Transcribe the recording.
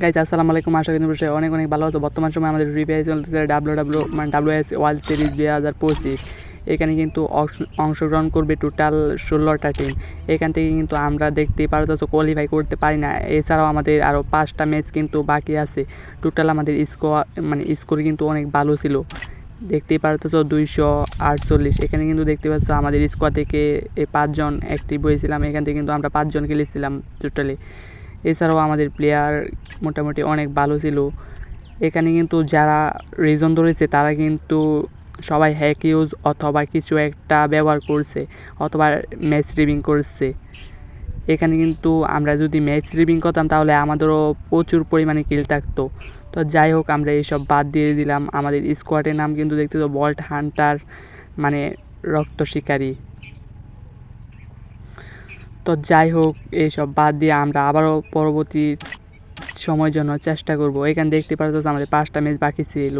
Guys আসসালামু আলাইকুম। আশা করি বিষয়ে অনেক অনেক ভালো আছো। বর্তমান সময় আমাদের রিভিউ চলতেছে ডাব্লিউ ডাব্লিউ মানে ডাব্লিউ এস ওয়ার্ল্ড সিরিজ দুই হাজার পঁচিশ। এখানে কিন্তু অংশ- অংশগ্রহণ করবে টোটাল ষোলোটা টিম এখান থেকে কিন্তু আমরা দেখতেই পারতেছো কোয়ালিফাই করতে পারি না। এছাড়াও আমাদের আরও পাঁচটা ম্যাচ কিন্তু বাকি আছে। টোটাল আমাদের স্কোর মানে স্কোর কিন্তু অনেক ভালো ছিল। দেখতেই পারতেছো, দুইশো আটচল্লিশ। এখানে কিন্তু দেখতে পাচ্ছ, আমাদের স্কোয়াড থেকে এই পাঁচজন অ্যাক্টিভ হয়েছিলাম। এখান থেকে কিন্তু আমরা পাঁচজন খেলেছিলাম টোটালি এছাড়াও আমাদের প্লেয়ার মোটামুটি অনেক ভালো ছিল। এখানে কিন্তু যারা রিজন ধরেছে, তারা কিন্তু সবাই হ্যাক ইউজ অথবা কিছু একটা ব্যবহার করছে অথবা ম্যাচ রিভিং করছে। এখানে কিন্তু আমরা যদি ম্যাচ রিভিং করতাম, তাহলে আমাদেরও প্রচুর পরিমাণে কিল থাকতো। তো যাই হোক, আমরা এইসব বাদ দিয়ে দিলাম। আমাদের স্কোয়াডের নাম কিন্তু দেখতে তো বল্ট হান্টার মানে রক্ত শিকারী। তো যাই হোক, এইসব বাদ দিয়ে আমরা আবারও পরবর্তী সময়ের জন্য চেষ্টা করব। এখানে দেখতে পারতো আমাদের পাঁচটা ম্যাচ বাকি ছিল।